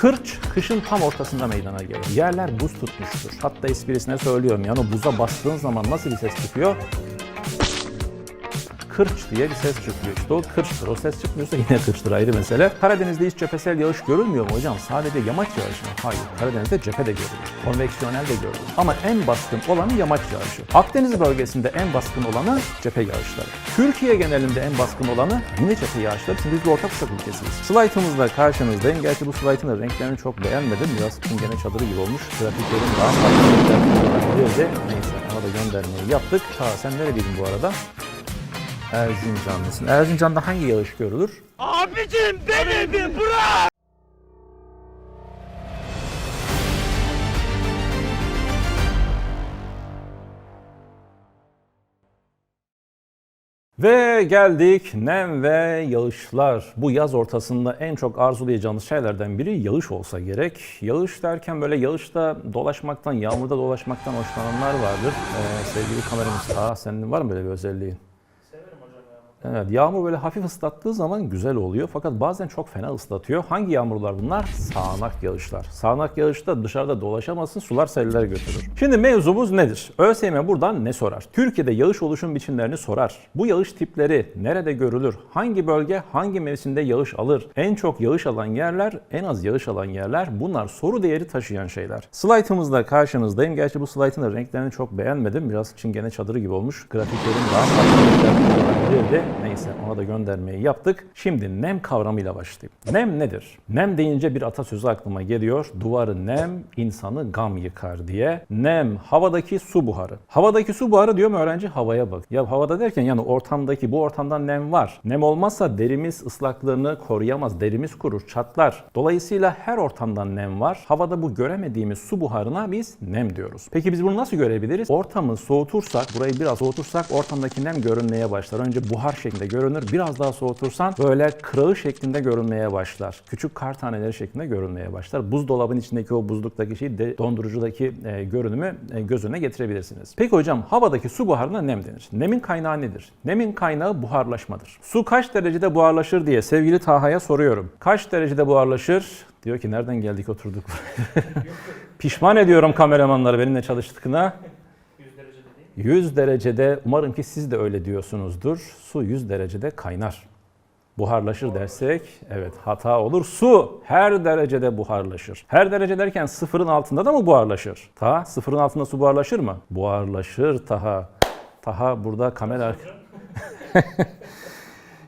Kırç kışın tam ortasında meydana gelir. Yerler buz tutmuştur. Hatta esprisine söylüyorum yani o buza bastığın zaman nasıl bir ses çıkıyor? Kırç diye bir ses çıkıyor. İşte o kırçtır. O ses çıkmıyorsa yine kırçtır ayrı mesele. Karadeniz'de hiç cephesel yağış görülmüyor mu hocam? Sadece yamaç yağışı mı? Hayır. Karadeniz'de cephe de görülüyor. Konveksiyonel de görülüyor. Ama en baskın olanı yamaç yağışı. Akdeniz bölgesinde en baskın olanı cephe yağışları. Türkiye genelinde en baskın olanı yine cephe yağışları. Çünkü biz bir orta kuşak ülkesiyiz. Slaytımızla karşınızdayım. Gerçi bu slaytın da renklerini çok beğenmedim. Biraz çingene çadırı gibi olmuş. Grafiklerin daha farklı renkler Neyse ona da göndermeyi yaptık. Ta sen nereliydin bu arada? Erzincanlısın. Erzincan'da hangi yağış görülür? Abicim beni bir bırak! Ve geldik nem ve yağışlar. Bu yaz ortasında en çok arzulayacağımız şeylerden biri yağış olsa gerek. Yağış derken böyle yağışta dolaşmaktan, yağmurda dolaşmaktan hoşlananlar vardır. Ee, sevgili kameramız, aa senin var mı böyle bir özelliğin? Evet, yağmur böyle hafif ıslattığı zaman güzel oluyor fakat bazen çok fena ıslatıyor. Hangi yağmurlar bunlar? Sağanak yağışlar. Sağanak yağışta dışarıda dolaşamazsın, sular seller götürür. Şimdi mevzumuz nedir? ÖSYM buradan ne sorar? Türkiye'de yağış oluşum biçimlerini sorar. Bu yağış tipleri nerede görülür? Hangi bölge hangi mevsimde yağış alır? En çok yağış alan yerler, en az yağış alan yerler bunlar soru değeri taşıyan şeyler. Slaytımızda karşınızdayım. Gerçi bu slaytın da renklerini çok beğenmedim. Biraz çingene çadırı gibi olmuş. Grafiklerin daha farklı renkler Neyse ona da göndermeyi yaptık. Şimdi nem kavramıyla başlayayım. Nem nedir? Nem deyince bir atasözü aklıma geliyor. Duvarı nem, insanı gam yıkar diye. Nem havadaki su buharı. Havadaki su buharı diyor mu öğrenci? Havaya bak. Ya havada derken yani ortamdaki bu ortamdan nem var. Nem olmazsa derimiz ıslaklığını koruyamaz. Derimiz kurur, çatlar. Dolayısıyla her ortamdan nem var. Havada bu göremediğimiz su buharına biz nem diyoruz. Peki biz bunu nasıl görebiliriz? Ortamı soğutursak, burayı biraz soğutursak ortamdaki nem görünmeye başlar. Önce buhar şeklinde görünür. Biraz daha soğutursan böyle kırağı şeklinde görünmeye başlar. Küçük kar taneleri şeklinde görünmeye başlar. Buzdolabın içindeki o buzluktaki şeyi de dondurucudaki e, görünümü e, göz önüne getirebilirsiniz. Peki hocam havadaki su buharına nem denir. Nemin kaynağı nedir? Nemin kaynağı buharlaşmadır. Su kaç derecede buharlaşır diye sevgili Taha'ya soruyorum. Kaç derecede buharlaşır? Diyor ki nereden geldik oturduk buraya. Pişman ediyorum kameramanları benimle çalıştığına. 100 derecede umarım ki siz de öyle diyorsunuzdur. Su 100 derecede kaynar. Buharlaşır dersek evet hata olur. Su her derecede buharlaşır. Her derece derken sıfırın altında da mı buharlaşır? Ta sıfırın altında su buharlaşır mı? Buharlaşır Taha. Taha burada kamera...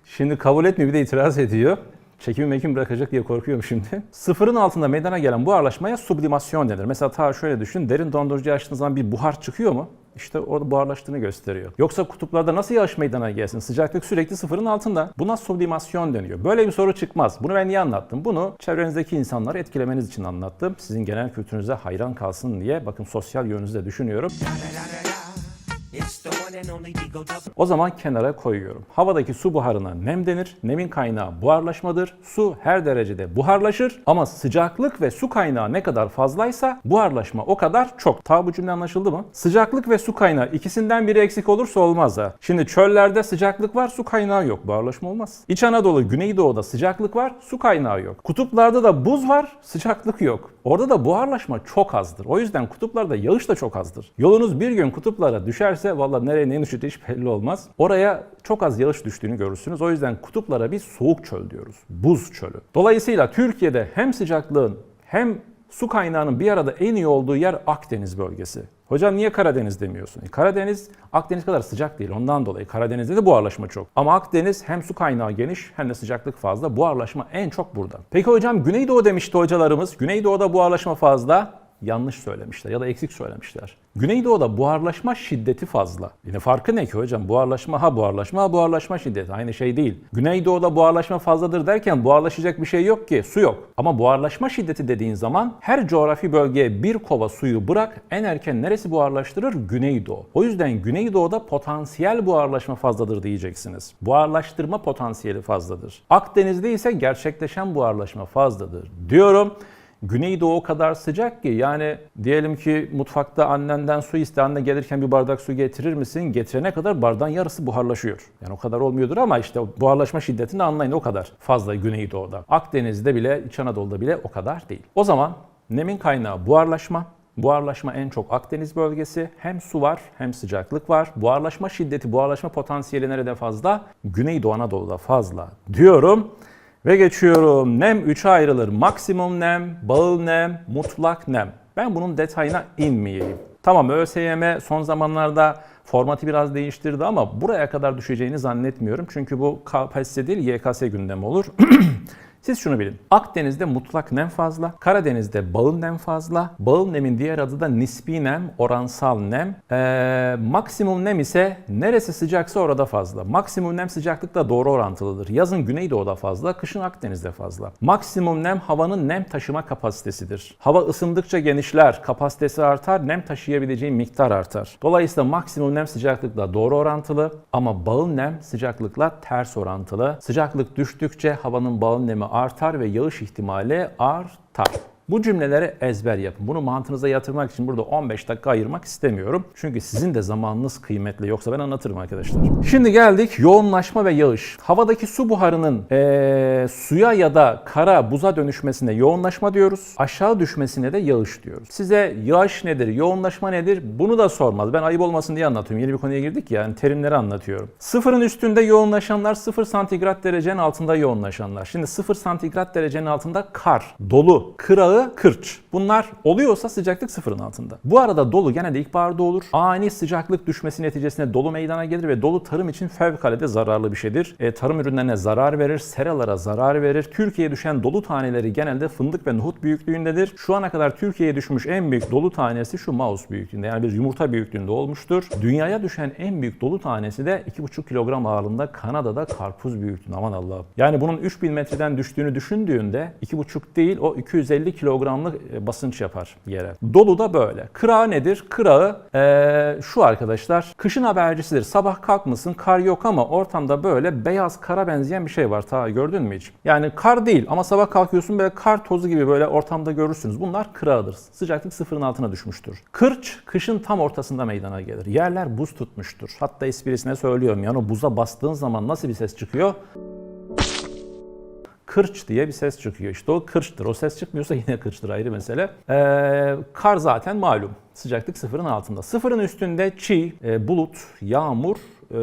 Şimdi kabul etmiyor bir de itiraz ediyor. Çekimi mekim bırakacak diye korkuyorum şimdi. Sıfırın altında meydana gelen buharlaşmaya sublimasyon denir. Mesela ta şöyle düşün, derin dondurucu açtığınız zaman bir buhar çıkıyor mu? İşte orada buharlaştığını gösteriyor. Yoksa kutuplarda nasıl yağış meydana gelsin? Sıcaklık sürekli sıfırın altında. Buna sublimasyon deniyor. Böyle bir soru çıkmaz. Bunu ben niye anlattım? Bunu çevrenizdeki insanları etkilemeniz için anlattım. Sizin genel kültürünüze hayran kalsın diye. Bakın sosyal yönünüzü de düşünüyorum. O zaman kenara koyuyorum. Havadaki su buharına nem denir. Nemin kaynağı buharlaşmadır. Su her derecede buharlaşır ama sıcaklık ve su kaynağı ne kadar fazlaysa buharlaşma o kadar çok. Ta bu cümle anlaşıldı mı? Sıcaklık ve su kaynağı ikisinden biri eksik olursa olmaz ha. Şimdi çöllerde sıcaklık var, su kaynağı yok. Buharlaşma olmaz. İç Anadolu, Güneydoğu'da sıcaklık var, su kaynağı yok. Kutuplarda da buz var, sıcaklık yok. Orada da buharlaşma çok azdır. O yüzden kutuplarda yağış da çok azdır. Yolunuz bir gün kutuplara düşerse valla nereye neyin düştüğü hiç belli olmaz. Oraya çok az yağış düştüğünü görürsünüz. O yüzden kutuplara biz soğuk çöl diyoruz. Buz çölü. Dolayısıyla Türkiye'de hem sıcaklığın hem su kaynağının bir arada en iyi olduğu yer Akdeniz bölgesi. Hocam niye Karadeniz demiyorsun? E, Karadeniz Akdeniz kadar sıcak değil ondan dolayı. Karadeniz'de de buharlaşma çok. Ama Akdeniz hem su kaynağı geniş hem de sıcaklık fazla. Buharlaşma en çok burada. Peki hocam Güneydoğu demişti hocalarımız. Güneydoğu'da buharlaşma fazla yanlış söylemişler ya da eksik söylemişler. Güneydoğu'da buharlaşma şiddeti fazla. Yine farkı ne ki hocam? Buharlaşma ha buharlaşma ha buharlaşma şiddeti. Aynı şey değil. Güneydoğu'da buharlaşma fazladır derken buharlaşacak bir şey yok ki. Su yok. Ama buharlaşma şiddeti dediğin zaman her coğrafi bölgeye bir kova suyu bırak en erken neresi buharlaştırır? Güneydoğu. O yüzden Güneydoğu'da potansiyel buharlaşma fazladır diyeceksiniz. Buharlaştırma potansiyeli fazladır. Akdeniz'de ise gerçekleşen buharlaşma fazladır diyorum. Güneydoğu o kadar sıcak ki yani diyelim ki mutfakta annenden su iste anne gelirken bir bardak su getirir misin? Getirene kadar bardağın yarısı buharlaşıyor. Yani o kadar olmuyordur ama işte buharlaşma şiddetini anlayın o kadar fazla Güneydoğu'da. Akdeniz'de bile İç Anadolu'da bile o kadar değil. O zaman nemin kaynağı buharlaşma. Buharlaşma en çok Akdeniz bölgesi. Hem su var hem sıcaklık var. Buharlaşma şiddeti, buharlaşma potansiyeli nerede fazla? Güneydoğu Anadolu'da fazla diyorum. Ve geçiyorum. Nem 3'e ayrılır. Maksimum nem, bağıl nem, mutlak nem. Ben bunun detayına inmeyeyim. Tamam ÖSYM son zamanlarda formatı biraz değiştirdi ama buraya kadar düşeceğini zannetmiyorum. Çünkü bu KPSS değil YKS gündemi olur. Siz şunu bilin. Akdeniz'de mutlak nem fazla, Karadeniz'de bağıl nem fazla. Bağıl nemin diğer adı da nispi nem, oransal nem. Ee, maksimum nem ise neresi sıcaksa orada fazla. Maksimum nem sıcaklıkla doğru orantılıdır. Yazın Güneydoğu'da fazla, kışın Akdeniz'de fazla. Maksimum nem havanın nem taşıma kapasitesidir. Hava ısındıkça genişler, kapasitesi artar, nem taşıyabileceği miktar artar. Dolayısıyla maksimum nem sıcaklıkla doğru orantılı ama bağıl nem sıcaklıkla ters orantılı. Sıcaklık düştükçe havanın bağıl nemi artar ve yağış ihtimali artar. Bu cümleleri ezber yapın. Bunu mantığınıza yatırmak için burada 15 dakika ayırmak istemiyorum. Çünkü sizin de zamanınız kıymetli. Yoksa ben anlatırım arkadaşlar. Şimdi geldik yoğunlaşma ve yağış. Havadaki su buharının eee, suya ya da kara buza dönüşmesine yoğunlaşma diyoruz. Aşağı düşmesine de yağış diyoruz. Size yağış nedir, yoğunlaşma nedir bunu da sormaz. Ben ayıp olmasın diye anlatıyorum. Yeni bir konuya girdik ya yani terimleri anlatıyorum. Sıfırın üstünde yoğunlaşanlar, sıfır santigrat derecenin altında yoğunlaşanlar. Şimdi sıfır santigrat derecenin altında kar, dolu, kırağı, kırç. Bunlar oluyorsa sıcaklık sıfırın altında. Bu arada dolu genelde ilkbaharda olur. Ani sıcaklık düşmesi neticesinde dolu meydana gelir ve dolu tarım için fevkalade zararlı bir şeydir. E, tarım ürünlerine zarar verir, seralara zarar verir. Türkiye'ye düşen dolu taneleri genelde fındık ve nohut büyüklüğündedir. Şu ana kadar Türkiye'ye düşmüş en büyük dolu tanesi şu mouse büyüklüğünde yani bir yumurta büyüklüğünde olmuştur. Dünyaya düşen en büyük dolu tanesi de 2,5 kilogram ağırlığında Kanada'da karpuz büyüklüğünde. Aman Allah'ım. Yani bunun 3000 metreden düştüğünü düşündüğünde 2,5 değil o 250 kilogramlık e, basınç yapar yere. Dolu da böyle. Kırağı nedir? Kırağı eee, şu arkadaşlar. Kışın habercisidir. Sabah kalkmışsın kar yok ama ortamda böyle beyaz kara benzeyen bir şey var. Ta gördün mü hiç? Yani kar değil ama sabah kalkıyorsun böyle kar tozu gibi böyle ortamda görürsünüz. Bunlar kırağıdır. Sıcaklık sıfırın altına düşmüştür. Kırç kışın tam ortasında meydana gelir. Yerler buz tutmuştur. Hatta esprisine söylüyorum yani o buza bastığın zaman nasıl bir ses çıkıyor? Kırç diye bir ses çıkıyor. İşte o kırçtır. O ses çıkmıyorsa yine kırçtır ayrı mesele. Ee, kar zaten malum. Sıcaklık sıfırın altında. Sıfırın üstünde çiğ, e, bulut, yağmur e,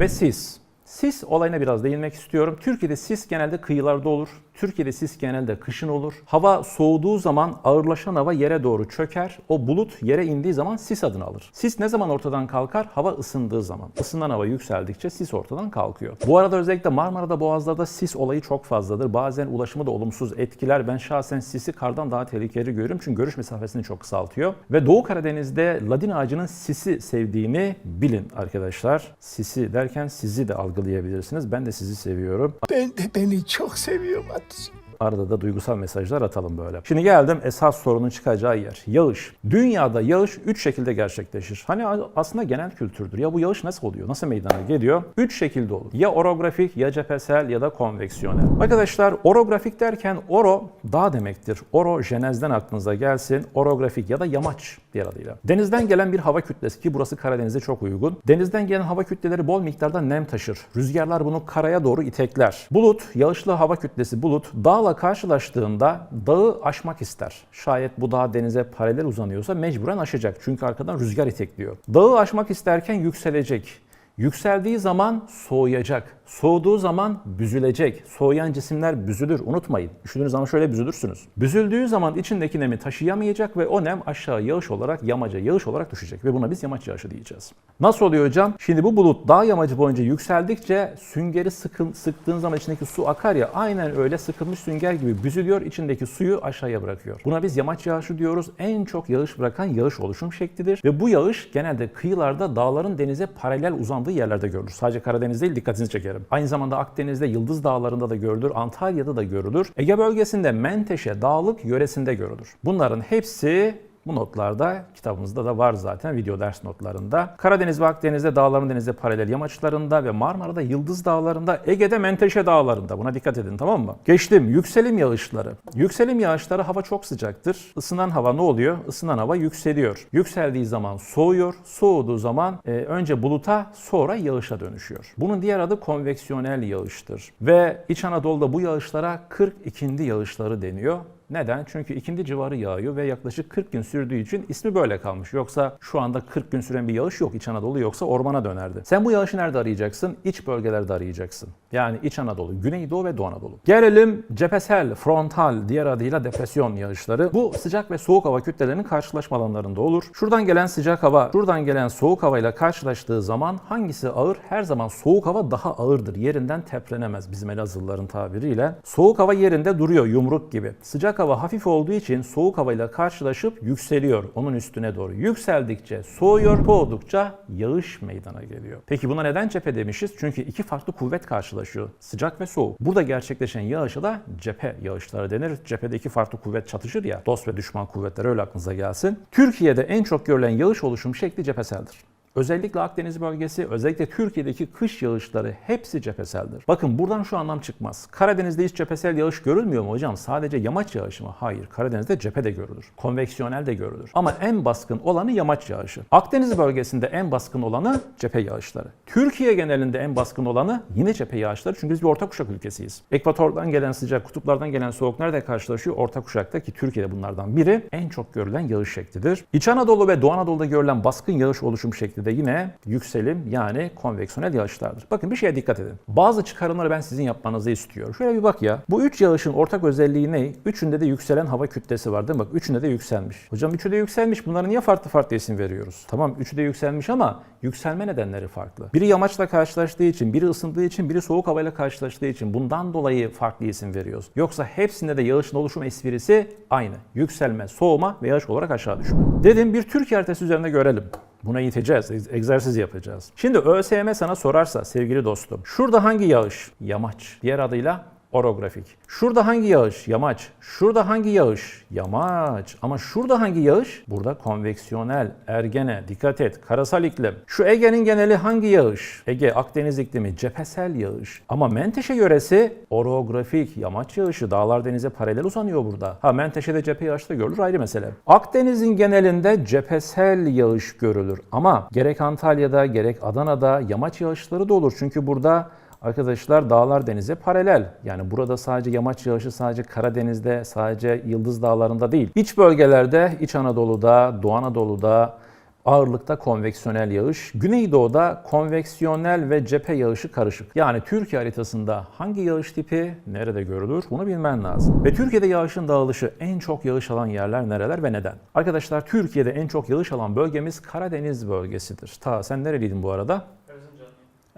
ve sis. Sis olayına biraz değinmek istiyorum. Türkiye'de sis genelde kıyılarda olur. Türkiye'de sis genelde kışın olur. Hava soğuduğu zaman ağırlaşan hava yere doğru çöker. O bulut yere indiği zaman sis adını alır. Sis ne zaman ortadan kalkar? Hava ısındığı zaman. Isınan hava yükseldikçe sis ortadan kalkıyor. Bu arada özellikle Marmara'da Boğaz'da da sis olayı çok fazladır. Bazen ulaşımı da olumsuz etkiler. Ben şahsen sisi kardan daha tehlikeli görüyorum. Çünkü görüş mesafesini çok kısaltıyor. Ve Doğu Karadeniz'de ladin ağacının sisi sevdiğini bilin arkadaşlar. Sisi derken sizi de algılayabilirsiniz. Ben de sizi seviyorum. Ben de beni çok seviyorum out. Arada da duygusal mesajlar atalım böyle. Şimdi geldim esas sorunun çıkacağı yer. Yağış. Dünyada yağış 3 şekilde gerçekleşir. Hani aslında genel kültürdür. Ya bu yağış nasıl oluyor? Nasıl meydana geliyor? 3 şekilde olur. Ya orografik, ya cephesel ya da konveksiyonel. Arkadaşlar orografik derken oro dağ demektir. Oro jenezden aklınıza gelsin. Orografik ya da yamaç diğer adıyla. Denizden gelen bir hava kütlesi ki burası Karadeniz'e çok uygun. Denizden gelen hava kütleleri bol miktarda nem taşır. Rüzgarlar bunu karaya doğru itekler. Bulut, yağışlı hava kütlesi bulut dağla karşılaştığında dağı aşmak ister. Şayet bu dağ denize paralel uzanıyorsa mecburen aşacak. Çünkü arkadan rüzgar itekliyor. Dağı aşmak isterken yükselecek. Yükseldiği zaman soğuyacak. Soğuduğu zaman büzülecek. Soğuyan cisimler büzülür. Unutmayın. Üşüdüğünüz zaman şöyle büzülürsünüz. Büzüldüğü zaman içindeki nemi taşıyamayacak ve o nem aşağı yağış olarak, yamaca yağış olarak düşecek. Ve buna biz yamaç yağışı diyeceğiz. Nasıl oluyor hocam? Şimdi bu bulut dağ yamacı boyunca yükseldikçe süngeri sıkın, sıktığın zaman içindeki su akar ya aynen öyle sıkılmış sünger gibi büzülüyor. içindeki suyu aşağıya bırakıyor. Buna biz yamaç yağışı diyoruz. En çok yağış bırakan yağış oluşum şeklidir. Ve bu yağış genelde kıyılarda dağların denize paralel uzandığı yerlerde görülür. Sadece Karadeniz değil dikkatinizi çekerim. Aynı zamanda Akdeniz'de Yıldız Dağları'nda da görülür, Antalya'da da görülür. Ege bölgesinde Menteşe dağlık yöresinde görülür. Bunların hepsi Bu notlarda kitabımızda da var zaten video ders notlarında. Karadeniz ve Akdeniz'de dağların denize paralel yamaçlarında ve Marmara'da Yıldız Dağları'nda, Ege'de Menteşe Dağları'nda. Buna dikkat edin tamam mı? Geçtim. Yükselim yağışları. Yükselim yağışları hava çok sıcaktır. Isınan hava ne oluyor? Isınan hava yükseliyor. Yükseldiği zaman soğuyor. Soğuduğu zaman e, önce buluta sonra yağışa dönüşüyor. Bunun diğer adı konveksiyonel yağıştır. Ve İç Anadolu'da bu yağışlara 42. yağışları deniyor. Neden? Çünkü ikindi civarı yağıyor ve yaklaşık 40 gün sürdüğü için ismi böyle kalmış. Yoksa şu anda 40 gün süren bir yağış yok İç Anadolu yoksa ormana dönerdi. Sen bu yağışı nerede arayacaksın? İç bölgelerde arayacaksın. Yani İç Anadolu, Güneydoğu ve Doğu Anadolu. Gelelim cephesel, frontal, diğer adıyla depresyon yağışları. Bu sıcak ve soğuk hava kütlelerinin karşılaşma alanlarında olur. Şuradan gelen sıcak hava, şuradan gelen soğuk havayla karşılaştığı zaman hangisi ağır? Her zaman soğuk hava daha ağırdır. Yerinden teplenemez bizim Elazığlıların tabiriyle. Soğuk hava yerinde duruyor yumruk gibi. Sıcak hava hafif olduğu için soğuk havayla karşılaşıp yükseliyor onun üstüne doğru. Yükseldikçe soğuyor, soğudukça yağış meydana geliyor. Peki buna neden cephe demişiz? Çünkü iki farklı kuvvet karşılaşıyor. Sıcak ve soğuk. Burada gerçekleşen yağışa da cephe yağışları denir. Cephede iki farklı kuvvet çatışır ya. Dost ve düşman kuvvetleri öyle aklınıza gelsin. Türkiye'de en çok görülen yağış oluşum şekli cepheseldir. Özellikle Akdeniz bölgesi, özellikle Türkiye'deki kış yağışları hepsi cepheseldir. Bakın buradan şu anlam çıkmaz. Karadeniz'de hiç cephesel yağış görülmüyor mu hocam? Sadece yamaç yağışı mı? Hayır. Karadeniz'de cephe de görülür. Konveksiyonel de görülür. Ama en baskın olanı yamaç yağışı. Akdeniz bölgesinde en baskın olanı cephe yağışları. Türkiye genelinde en baskın olanı yine cephe yağışları. Çünkü biz bir orta kuşak ülkesiyiz. Ekvatordan gelen sıcak, kutuplardan gelen soğuk nerede karşılaşıyor? Orta kuşakta ki Türkiye'de bunlardan biri en çok görülen yağış şeklidir. İç Anadolu ve Doğu Anadolu'da görülen baskın yağış oluşum şekli de yine yükselim yani konveksiyonel yağışlardır. Bakın bir şeye dikkat edin. Bazı çıkarımları ben sizin yapmanızı istiyorum. Şöyle bir bak ya. Bu üç yağışın ortak özelliği ne? Üçünde de yükselen hava kütlesi var değil mi? Bak üçünde de yükselmiş. Hocam üçü de yükselmiş. Bunlara niye farklı farklı isim veriyoruz? Tamam üçü de yükselmiş ama yükselme nedenleri farklı. Biri yamaçla karşılaştığı için, biri ısındığı için, biri soğuk havayla karşılaştığı için bundan dolayı farklı isim veriyoruz. Yoksa hepsinde de yağışın oluşum esprisi aynı. Yükselme, soğuma ve yağış olarak aşağı düşme. Dedim bir Türkiye haritası üzerinde görelim. Buna yiteceğiz, egz- egzersiz yapacağız. Şimdi ÖSYM sana sorarsa sevgili dostum, şurada hangi yağış? Yamaç. Diğer adıyla orografik. Şurada hangi yağış? Yamaç. Şurada hangi yağış? Yamaç. Ama şurada hangi yağış? Burada konveksiyonel, ergene, dikkat et, karasal iklim. Şu Ege'nin geneli hangi yağış? Ege, Akdeniz iklimi, cephesel yağış. Ama Menteşe yöresi orografik, yamaç yağışı, dağlar denize paralel uzanıyor burada. Ha Menteşe'de cephe yağışı da görülür ayrı mesele. Akdeniz'in genelinde cephesel yağış görülür. Ama gerek Antalya'da gerek Adana'da yamaç yağışları da olur. Çünkü burada Arkadaşlar dağlar denize paralel. Yani burada sadece yamaç yağışı sadece Karadeniz'de, sadece Yıldız Dağları'nda değil. İç bölgelerde, İç Anadolu'da, Doğu Anadolu'da ağırlıkta konveksiyonel yağış, Güneydoğu'da konveksiyonel ve cephe yağışı karışık. Yani Türkiye haritasında hangi yağış tipi nerede görülür bunu bilmen lazım. Ve Türkiye'de yağışın dağılışı en çok yağış alan yerler nereler ve neden? Arkadaşlar Türkiye'de en çok yağış alan bölgemiz Karadeniz bölgesidir. Ta sen nereliydin bu arada?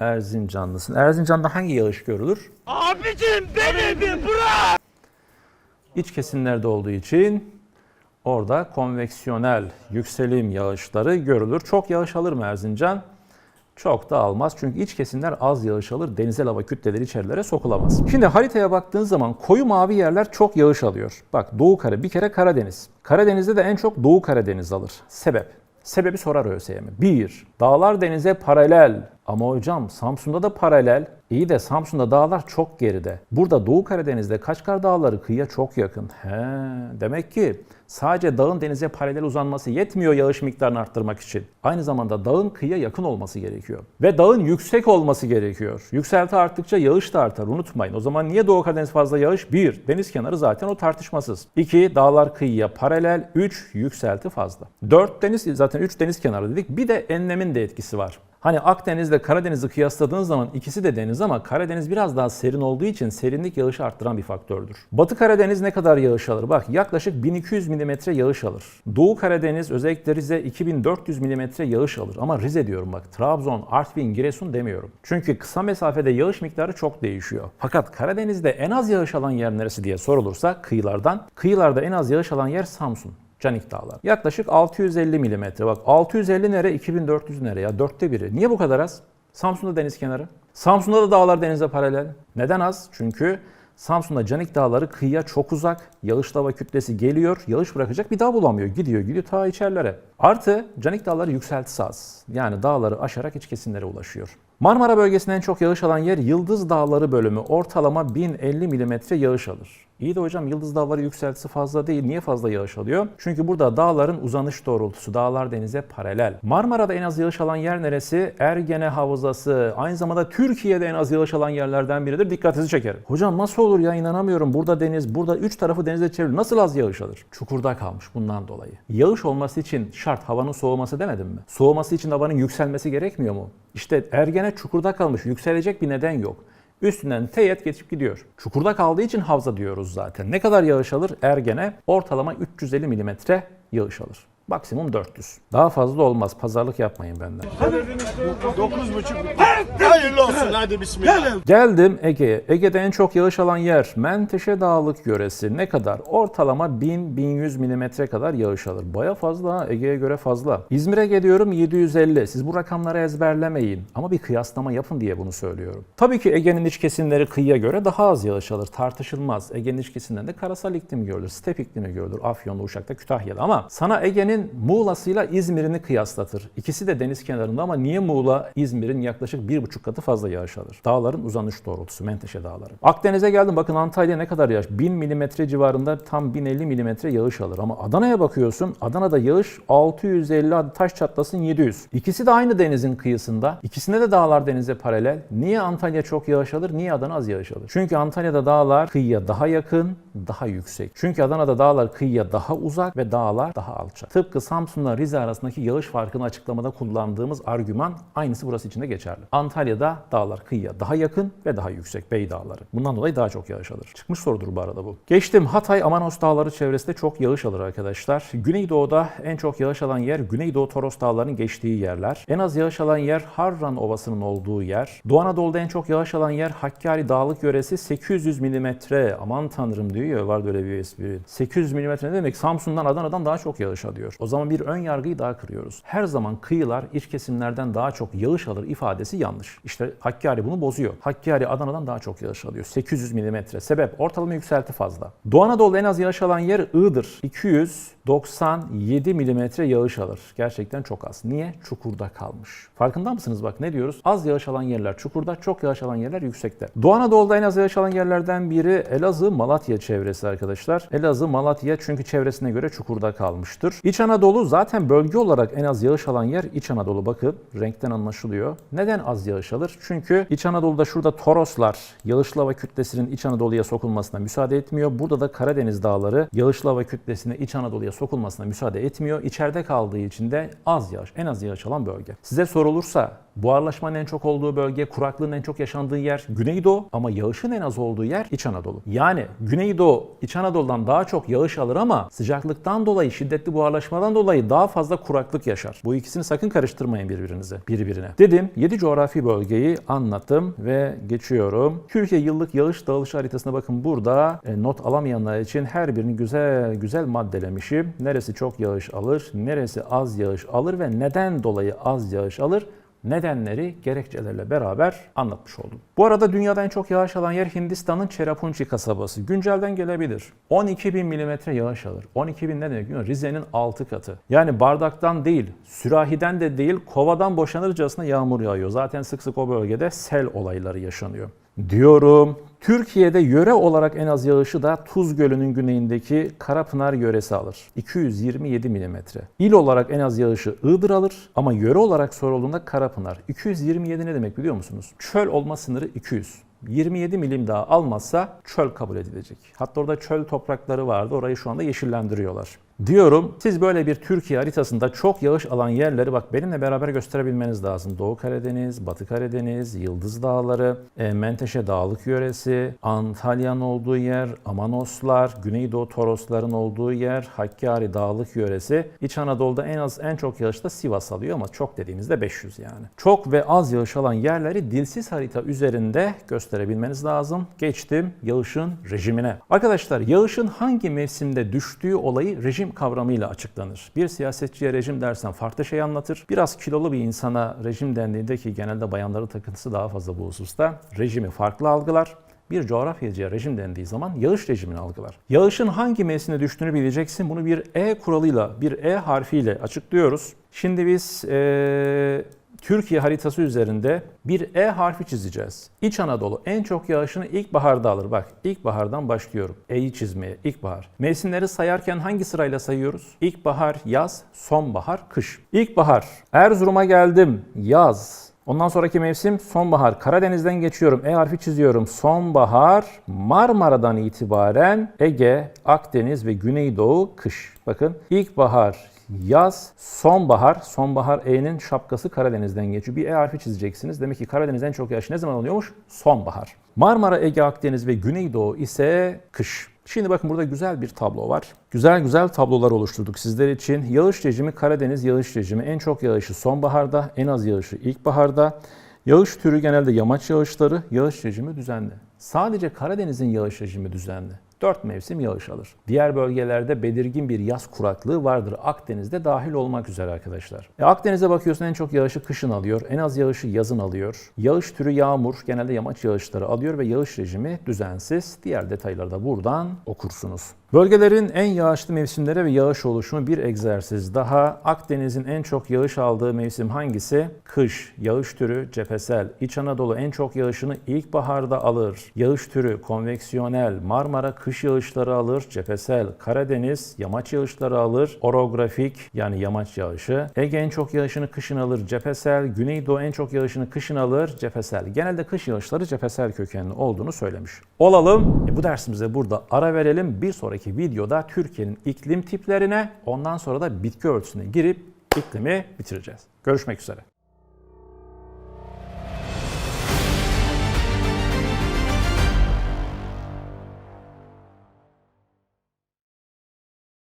Erzincanlısın. Erzincan'da hangi yağış görülür? Abicim beni bir bırak. İç kesimlerde olduğu için orada konveksiyonel yükselim yağışları görülür. Çok yağış alır mı Erzincan? Çok da almaz çünkü iç kesimler az yağış alır. Denizel hava kütleleri içerilere sokulamaz. Şimdi haritaya baktığın zaman koyu mavi yerler çok yağış alıyor. Bak Doğu Kara bir kere Karadeniz. Karadeniz'de de en çok Doğu Karadeniz alır. Sebep? Sebebi sorar ÖSYM. 1. Dağlar denize paralel. Ama hocam Samsun'da da paralel. İyi de Samsun'da dağlar çok geride. Burada Doğu Karadeniz'de Kaçkar Dağları kıyıya çok yakın. He, demek ki sadece dağın denize paralel uzanması yetmiyor yağış miktarını arttırmak için. Aynı zamanda dağın kıyıya yakın olması gerekiyor. Ve dağın yüksek olması gerekiyor. Yükselti arttıkça yağış da artar unutmayın. O zaman niye Doğu Karadeniz fazla yağış? 1. Deniz kenarı zaten o tartışmasız. 2. Dağlar kıyıya paralel. 3. Yükselti fazla. 4. Deniz zaten 3 deniz kenarı dedik. Bir de enlemin de etkisi var. Hani Akdeniz'le Karadeniz'i kıyasladığın zaman ikisi de deniz ama Karadeniz biraz daha serin olduğu için serinlik yağışı arttıran bir faktördür. Batı Karadeniz ne kadar yağış alır? Bak yaklaşık 1200 mm yağış alır. Doğu Karadeniz özellikle Rize 2400 mm yağış alır. Ama Rize diyorum bak Trabzon, Artvin, Giresun demiyorum. Çünkü kısa mesafede yağış miktarı çok değişiyor. Fakat Karadeniz'de en az yağış alan yer neresi diye sorulursa kıyılardan. Kıyılarda en az yağış alan yer Samsun. Canik Dağlar. Yaklaşık 650 mm. Bak 650 nere 2400 nere ya dörtte biri. Niye bu kadar az? Samsun'da deniz kenarı. Samsun'da da dağlar denize paralel. Neden az? Çünkü Samsun'da Canik Dağları kıyıya çok uzak. Yağış hava kütlesi geliyor. Yağış bırakacak bir dağ bulamıyor. Gidiyor gidiyor ta içerilere. Artı Canik Dağları yükseltisi az. Yani dağları aşarak iç kesimlere ulaşıyor. Marmara bölgesinde en çok yağış alan yer Yıldız Dağları bölümü. Ortalama 1050 mm yağış alır. İyi de hocam Yıldız Dağları yükseltisi fazla değil. Niye fazla yağış alıyor? Çünkü burada dağların uzanış doğrultusu, dağlar denize paralel. Marmara'da en az yağış alan yer neresi? Ergene Havzası. Aynı zamanda Türkiye'de en az yağış alan yerlerden biridir. Dikkatinizi çekerim. Hocam nasıl olur ya inanamıyorum. Burada deniz, burada üç tarafı denizle çevrili. Nasıl az yağış alır? Çukurda kalmış bundan dolayı. Yağış olması için şart havanın soğuması demedim mi? Soğuması için havanın yükselmesi gerekmiyor mu? İşte Ergene çukurda kalmış. Yükselecek bir neden yok. Üstünden teyit geçip gidiyor. Çukurda kaldığı için havza diyoruz zaten. Ne kadar yağış alır? Ergene ortalama 350 mm yağış alır. Maksimum 400. Daha fazla olmaz. Pazarlık yapmayın benden. Dokuz buçuk. Hayırlı olsun hadi bismillah. Geldim Ege'ye. Ege'de en çok yağış alan yer Menteşe Dağlık yöresi. Ne kadar? Ortalama 1000-1100 milimetre kadar yağış alır. Baya fazla ha. Ege'ye göre fazla. İzmir'e geliyorum 750. Siz bu rakamları ezberlemeyin. Ama bir kıyaslama yapın diye bunu söylüyorum. Tabii ki Ege'nin iç kesimleri kıyıya göre daha az yağış alır. Tartışılmaz. Ege'nin iç kesimlerinde karasal iklim görülür. Step iklimi görülür. Afyon'da, Uşak'ta, Kütahya'da. Ama sana Ege'nin Muğla'sıyla İzmir'ini kıyaslatır. İkisi de deniz kenarında ama niye Muğla İzmir'in yaklaşık bir buçuk katı fazla yağış alır? Dağların uzanış doğrultusu Menteşe Dağları. Akdeniz'e geldim bakın Antalya ne kadar yağış? 1000 milimetre civarında tam 1050 milimetre yağış alır. Ama Adana'ya bakıyorsun Adana'da yağış 650 hadi taş çatlasın 700. İkisi de aynı denizin kıyısında. İkisinde de dağlar denize paralel. Niye Antalya çok yağış alır? Niye Adana az yağış alır? Çünkü Antalya'da dağlar kıyıya daha yakın, daha yüksek. Çünkü Adana'da dağlar kıyıya daha uzak ve dağlar daha alçak. Tıpkı Samsun'la Rize arasındaki yağış farkını açıklamada kullandığımız argüman aynısı burası için de geçerli. Antalya'da dağlar kıyıya daha yakın ve daha yüksek Bey Dağları. Bundan dolayı daha çok yağış alır. Çıkmış sorudur bu arada bu. Geçtim Hatay Amanos Dağları çevresinde çok yağış alır arkadaşlar. Güneydoğu'da en çok yağış alan yer Güneydoğu Toros Dağları'nın geçtiği yerler. En az yağış alan yer Harran Ovası'nın olduğu yer. Doğu Anadolu'da en çok yağış alan yer Hakkari Dağlık yöresi 800 milimetre. Aman tanrım diyor ya var böyle bir espri. 800 milimetre ne demek? Samsun'dan Adana'dan daha çok yağış alıyor. O zaman bir ön yargıyı daha kırıyoruz. Her zaman kıyılar iç kesimlerden daha çok yağış alır ifadesi yanlış. İşte Hakkari bunu bozuyor. Hakkari Adana'dan daha çok yağış alıyor. 800 milimetre. Sebep ortalama yükselti fazla. Doğu Anadolu'da en az yağış alan yer Iğdır. 297 milimetre yağış alır. Gerçekten çok az. Niye? Çukurda kalmış. Farkında mısınız bak ne diyoruz? Az yağış alan yerler çukurda, çok yağış alan yerler yüksekte. Doğu Anadolu'da en az yağış alan yerlerden biri Elazığ, Malatya çevresi arkadaşlar. Elazığ, Malatya çünkü çevresine göre çukurda kalmıştır. İç Anadolu zaten bölge olarak en az yağış alan yer İç Anadolu. Bakın renkten anlaşılıyor. Neden az yağış alır? Çünkü İç Anadolu'da şurada Toroslar yağışlı hava kütlesinin İç Anadolu'ya sokulmasına müsaade etmiyor. Burada da Karadeniz dağları yağışlı hava kütlesine İç Anadolu'ya sokulmasına müsaade etmiyor. İçeride kaldığı için de az yağış, en az yağış alan bölge. Size sorulursa buharlaşmanın en çok olduğu bölge, kuraklığın en çok yaşandığı yer Güneydoğu ama yağışın en az olduğu yer İç Anadolu. Yani Güneydoğu İç Anadolu'dan daha çok yağış alır ama sıcaklıktan dolayı, şiddetli buharlaşmadan dolayı daha fazla kuraklık yaşar. Bu ikisini sakın karıştırmayın birbirinize, birbirine. Dedim 7 coğrafi bölgeyi anlattım ve geçiyorum. Türkiye yıllık yağış dağılış haritasına bakın burada e, not alamayanlar için her birini güzel güzel maddelemişim. Neresi çok yağış alır, neresi az yağış alır ve neden dolayı az yağış alır nedenleri gerekçelerle beraber anlatmış oldum. Bu arada dünyada en çok yağış alan yer Hindistan'ın Cherrapunchi kasabası. Güncelden gelebilir. 12 bin milimetre yağış alır. 12 bin ne demek? Rize'nin 6 katı. Yani bardaktan değil, sürahiden de değil, kovadan boşanırcasına yağmur yağıyor. Zaten sık sık o bölgede sel olayları yaşanıyor. Diyorum. Türkiye'de yöre olarak en az yağışı da Tuz Gölü'nün güneyindeki Karapınar yöresi alır. 227 mm. İl olarak en az yağışı Iğdır alır ama yöre olarak sorulduğunda Karapınar. 227 ne demek biliyor musunuz? Çöl olma sınırı 200. 27 milim daha almazsa çöl kabul edilecek. Hatta orada çöl toprakları vardı. Orayı şu anda yeşillendiriyorlar. Diyorum siz böyle bir Türkiye haritasında çok yağış alan yerleri bak benimle beraber gösterebilmeniz lazım. Doğu Karadeniz, Batı Karadeniz, Yıldız Dağları, e, Menteşe Dağlık yöresi, Antalya'nın olduğu yer, Amanoslar, Güneydoğu Torosların olduğu yer, Hakkari Dağlık yöresi. İç Anadolu'da en az en çok yağış da Sivas alıyor ama çok dediğimizde 500 yani. Çok ve az yağış alan yerleri dilsiz harita üzerinde gösterebilmeniz lazım. Geçtim yağışın rejimine. Arkadaşlar yağışın hangi mevsimde düştüğü olayı rejim kavramıyla açıklanır. Bir siyasetçiye rejim dersen farklı şey anlatır. Biraz kilolu bir insana rejim dendiğinde ki genelde bayanların takıntısı daha fazla bu hususta rejimi farklı algılar bir coğrafyacıya rejim dendiği zaman yağış rejimini algılar. Yağışın hangi mevsimde düştüğünü bileceksin. Bunu bir E kuralıyla, bir E harfiyle açıklıyoruz. Şimdi biz eee, Türkiye haritası üzerinde bir E harfi çizeceğiz. İç Anadolu en çok yağışını ilkbaharda alır. Bak ilkbahardan başlıyorum. E'yi çizmeye ilkbahar. Mevsimleri sayarken hangi sırayla sayıyoruz? İlkbahar, yaz, sonbahar, kış. İlkbahar. Erzurum'a geldim. Yaz. Ondan sonraki mevsim sonbahar. Karadeniz'den geçiyorum. E harfi çiziyorum. Sonbahar. Marmara'dan itibaren Ege, Akdeniz ve Güneydoğu kış. Bakın ilkbahar, yaz, sonbahar. Sonbahar E'nin şapkası Karadeniz'den geçiyor. Bir E harfi çizeceksiniz. Demek ki Karadeniz'den çok yağış ne zaman alıyormuş? Sonbahar. Marmara, Ege, Akdeniz ve Güneydoğu ise kış. Şimdi bakın burada güzel bir tablo var. Güzel güzel tablolar oluşturduk sizler için. Yağış rejimi Karadeniz yağış rejimi. En çok yağışı sonbaharda, en az yağışı ilkbaharda. Yağış türü genelde yamaç yağışları, yağış rejimi düzenli. Sadece Karadeniz'in yağış rejimi düzenli. 4 mevsim yağış alır. Diğer bölgelerde belirgin bir yaz kuraklığı vardır. Akdeniz'de dahil olmak üzere arkadaşlar. E, Akdeniz'e bakıyorsun en çok yağışı kışın alıyor. En az yağışı yazın alıyor. Yağış türü yağmur, genelde yamaç yağışları alıyor ve yağış rejimi düzensiz. Diğer detayları da buradan okursunuz. Bölgelerin en yağışlı mevsimleri ve yağış oluşumu bir egzersiz daha. Akdeniz'in en çok yağış aldığı mevsim hangisi? Kış. Yağış türü cephesel. İç Anadolu en çok yağışını ilkbaharda alır. Yağış türü konveksiyonel. Marmara kış yağışları alır. Cephesel. Karadeniz yamaç yağışları alır. Orografik yani yamaç yağışı. Ege en çok yağışını kışın alır. Cephesel. Güneydoğu en çok yağışını kışın alır. Cephesel. Genelde kış yağışları cephesel kökenli olduğunu söylemiş. Olalım. E, bu dersimize burada ara verelim. Bir sonraki videoda Türkiye'nin iklim tiplerine ondan sonra da bitki örtüsüne girip iklimi bitireceğiz. Görüşmek üzere.